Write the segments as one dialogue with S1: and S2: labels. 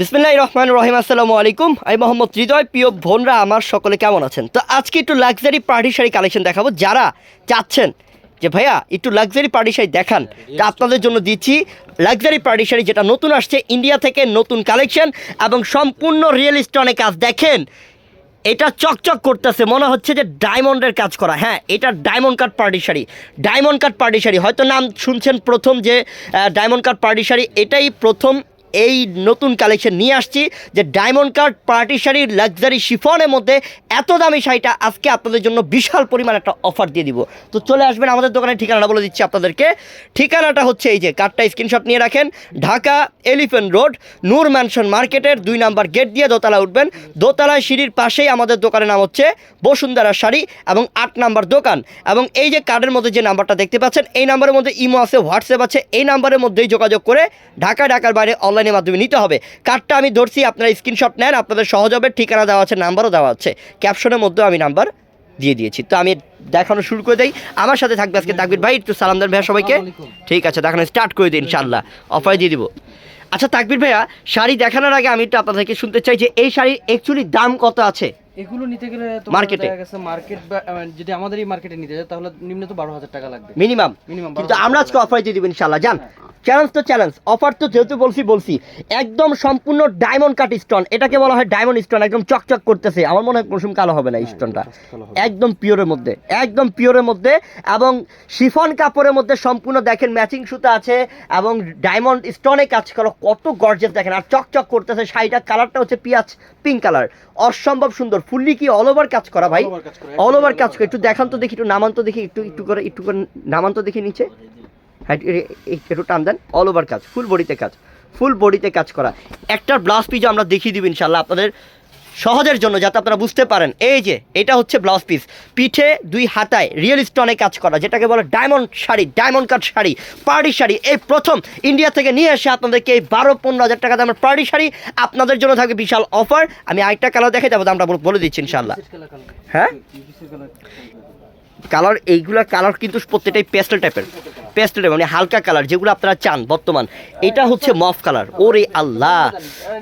S1: বিসমিল্লাহ রহমান রহিম আসসালামু আলাইকুম। আমি মোহাম্মদ হৃদয়, প্রিয় বোনরা, আমার সকলে কেমন আছেন? তো আজকে একটু লাক্সারি পার্টি শাড়ি কালেকশন দেখাবো। যারা চাচ্ছেন যে, ভাইয়া, একটু লাক্সারি পার্টি শাড়ি দেখান। তা আপনাদের জন্য দিচ্ছি লাক্সারি পার্টি শাড়ি যেটা নতুন আসছে ইন্ডিয়া থেকে, নতুন কালেকশন এবং সম্পূর্ণ রিয়েল স্টোনে কাজ। দেখেন, এটা চকচক করতেছে। মনে হচ্ছে যে ডায়মন্ডের কাজ করা। হ্যাঁ এটা diamond cut party sari. Diamond cut party sari. হয়তো নাম শুনছেন প্রথম যে ডায়মন্ড কাট পার্টি শাড়ি। এটাই প্রথম এই নতুন কালেকশন নিয়ে আসছি যে ডায়মন্ড কার্ড পার্টি শাড়ির লাক্সারি শিফনের মধ্যে এত দামি শাড়িটা আজকে আপনাদের জন্য বিশাল পরিমাণ একটা অফার দিয়ে দিব। তো চলে আসবেন আমাদের দোকানের ঠিকানাটা বলে দিচ্ছি আপনাদেরকে। ঠিকানাটা হচ্ছে এই যে কার্ডটা স্ক্রিনশট নিয়ে রাখেন। Dhaka elephant road Noor mansion মার্কেটের দুই নাম্বার গেট দিয়ে দোতলা উঠবেন। দোতলায় সিঁড়ির পাশেই আমাদের দোকানের নাম হচ্ছে বসুন্ধরা শাড়ি এবং আট নাম্বার দোকান। এবং এই যে কার্ডের মধ্যে যে নাম্বারটা দেখতে পাচ্ছেন, এই নাম্বারের মধ্যে ইমো আছে, হোয়াটসঅ্যাপ আছে, এই নাম্বারের মধ্যেই যোগাযোগ করে ঢাকা, ঢাকার বাইরে অনলাইনের মাধ্যমে নিতে হবে। কার্ডটা আমি ধরছি আপনারা স্ক্রিনশট নেন আপনাদের সহজ হবে ঠিকানা দেওয়া আছে নাম্বারও দেওয়া আছে। ক্যাপশনের মধ্যেও আমি নাম্বার দিয়ে দিয়েছি। তো আমি দেখানো শুরু করে দিই। আমার সাথে থাকবে আজকে তাকবির ভাই। একটু সালাম দেন ভাইয়া সবাইকে। ঠিক আছে দেখানো স্টার্ট করে দিন ইনশাল্লাহ অফার দিয়ে দিব। আচ্ছা তাকবির ভাইয়া শাড়ি দেখানোর আগে আমি একটু আপনাদেরকে শুনতে চাই যে এই শাড়ির অ্যাকচুয়ালি দাম কত আছে?
S2: এগুলো নিতে গেলে মার্কেটে গেছে মার্কেট যদি আমাদের এই মার্কেটে নিতে যায় তাহলে নিম্ন তো বারো হাজার টাকা লাগবে।
S1: মিনিমাম
S2: Minimum
S1: কিন্তু আমরা আজকে অফার দিয়ে ইনশাল্লাহ জান চ্যালেঞ্জ তো চ্যালেঞ্জ অফার তো যেহেতু বলছি বলছি। একদম সম্পূর্ণ ডায়মন্ড কাট স্টোন এটাকে বলা হয় ডায়মন্ড স্টোন একদম চকচক করতেছে। আমার মনে হয় কুসুম কালো হবে না স্টোনটা একদম পিওরের মধ্যে। একদম পিওরের মধ্যে এবং শিফন কাপড়ের মধ্যে সম্পূর্ণ দেখেন ম্যাচিং সুতা আছে এবং ডায়মন্ড স্টোনে কাজ করো। কত গর্জেস দেখেন। আর চকচক করতেছে শাড়িটার কালারটা হচ্ছে পিঁয়াজ পিঙ্ক কালার অসম্ভব সুন্দর। ফুললি কি অল ওভার কাজ করা ভাই? অল ওভার কাজ করে একটু দেখান তো দেখি একটু নামান তো দেখি একটু একটু করে একটু করে নামান তো দেখি নিচে। হ্যাঁ একটু টান দেন। অল ওভার কাজ ফুল বডিতে কাজ ফুল বডিতে কাজ করা। একটা ব্লাউজ পিস আমরা দেখিয়ে দিব ইনশাল্লাহ আপনাদের। সহজের জন্য যাতে আপনারা বুঝতে পারেন। এই যে এটা হচ্ছে ব্লাউজ পিস পিঠে দুই হাতায় রিয়েল স্টোনে কাজ করা যেটাকে বলে diamond sari diamond cut sari party sari. এই প্রথম ইন্ডিয়া থেকে নিয়ে এসে আপনাদেরকে এই বারো পনেরো হাজার টাকা দামের পার্টি শাড়ি আপনাদের জন্য থাকবে বিশাল অফার আমি আরেকটা কালার দেখে যাব দামটা বলে- বলে দিচ্ছি ইনশাল্লাহ হ্যাঁ? কালার এইগুলা কালার কিন্তু প্রত্যেকটাই পেস্টেল টাইপের পেস্টেল টাইপের মানে হালকা কালার যেগুলো আপনারা চান বর্তমান। এটা হচ্ছে মফ কালার ওরে আল্লাহ!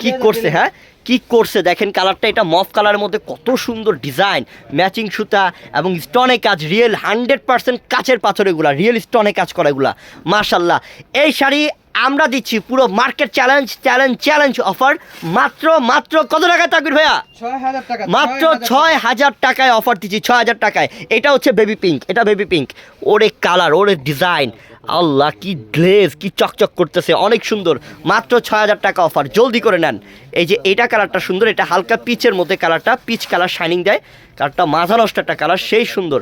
S1: কি করছে হ্যাঁ? কি করছে? দেখেন কালারটা, এটা মফ কালারের মধ্যে কত সুন্দর ডিজাইন, ম্যাচিং সুতা এবং স্টোনে কাজ রিয়েল হান্ড্রেড পার্সেন্ট কাচের পাথর এগুলা রিয়েল স্টোনে কাজ করা এগুলা। মাশাল্লাহ এই শাড়ি আমরা দিচ্ছি পুরো market challenge challenge challenge offer মাত্র মাত্র কত টাকায় তাকবির ভাইয়া? মাত্র ছয় হাজার টাকায় অফার দিচ্ছি ছয় হাজার টাকায়। এটা হচ্ছে বেবি পিঙ্ক এটা বেবি পিঙ্ক ওরে কালার ওরে ডিজাইন আল্লাহ কি গ্লেজ কি চকচক করতেছে অনেক সুন্দর। মাত্র ছয় হাজার টাকা অফার জলদি করে নেন। এই যে এটা কালারটা সুন্দর এটা হালকা পিচের মধ্যে কালারটা পিচ কালার শাইনিং দেয়। কালারটা মাথা নষ্ট একটা কালার সেই সুন্দর।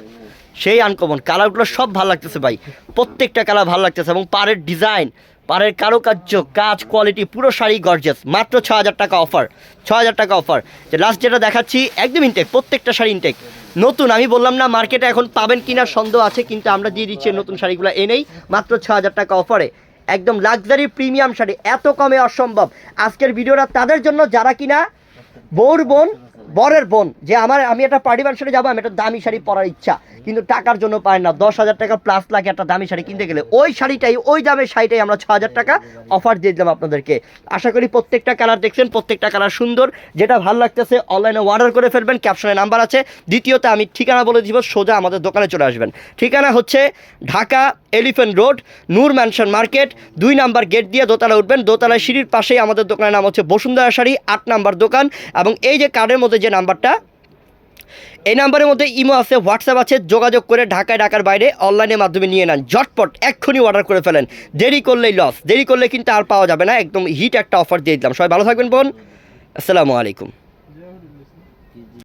S1: সেই আনকমন কালারগুলো সব ভালো লাগতেছে ভাই। প্রত্যেকটা কালার ভালো লাগতেছে এবং পাড়ের ডিজাইন পাড়ের কারুকার্য, কাজ কোয়ালিটি পুরো শাড়ি গর্জেস মাত্র ছ হাজার টাকা অফার ছ হাজার টাকা অফার যে লাস্ট যেটা দেখাচ্ছি, একদম ইনটেক প্রত্যেকটা শাড়ি ইনটেক নতুন, আমি বললাম না মার্কেটে এখন পাবেন কিনা, সন্দেহ আছে, কিন্তু আমরা দিয়ে দিচ্ছি নতুন শাড়িগুলো এনেই, মাত্র ছ হাজার টাকা অফারে একদম লাক্সারি প্রিমিয়াম শাড়ি, এত কমে অসম্ভব। আজকের ভিডিওটা তাদের জন্য, যারা কিনা, বউর বোন বরের বোন, যে আমার, আমি একটা পার্টি ফাংশনে যাব, আমি একটা দামি শাড়ি পরার ইচ্ছা। কিন্তু টাকার জন্য পায় না। দশ হাজার টাকা প্লাস লাগে একটা দামি শাড়ি কিনতে গেলে। ওই শাড়িটাই, ওই দামের শাড়িটাই আমরা ছ হাজার টাকা অফার দিয়ে দিলাম আপনাদেরকে। আশা করি প্রত্যেকটা কালার দেখছেন, প্রত্যেকটা কালার সুন্দর। যেটা ভালো লাগতেছে অনলাইনে অর্ডার করে ফেলবেন। ক্যাপশনে নাম্বার আছে। দ্বিতীয়ত আমি ঠিকানা বলে দিব, সোজা আমাদের দোকানে চলে আসবেন। ঠিকানা হচ্ছে Dhaka elephant road Noor mansion market দুই নাম্বার গেট দিয়ে দোতলা উঠবেন। দোতলায় সিঁড়ির পাশেই আমাদের দোকানের নাম হচ্ছে বসুন্ধরা শাড়ি, আট নাম্বার দোকান। এবং এই যে কার্ডের মধ্যে যে নাম্বারটা, এই নাম্বারের মধ্যে ইমো আছে, হোয়াটসঅ্যাপ আছে, যোগাযোগ করে ঢাকায়, ঢাকার বাইরে অনলাইনের মাধ্যমে নিয়ে নেন। ঝটপট এক্ষুনি অর্ডার করে ফেলেন। দেরি করলেই লস দেরি করলে কিন্তু আর পাওয়া যাবে না। একদম হিট একটা অফার দিয়ে দিলাম। সবাই ভালো থাকবেন বোন। আসসালামু আলাইকুম।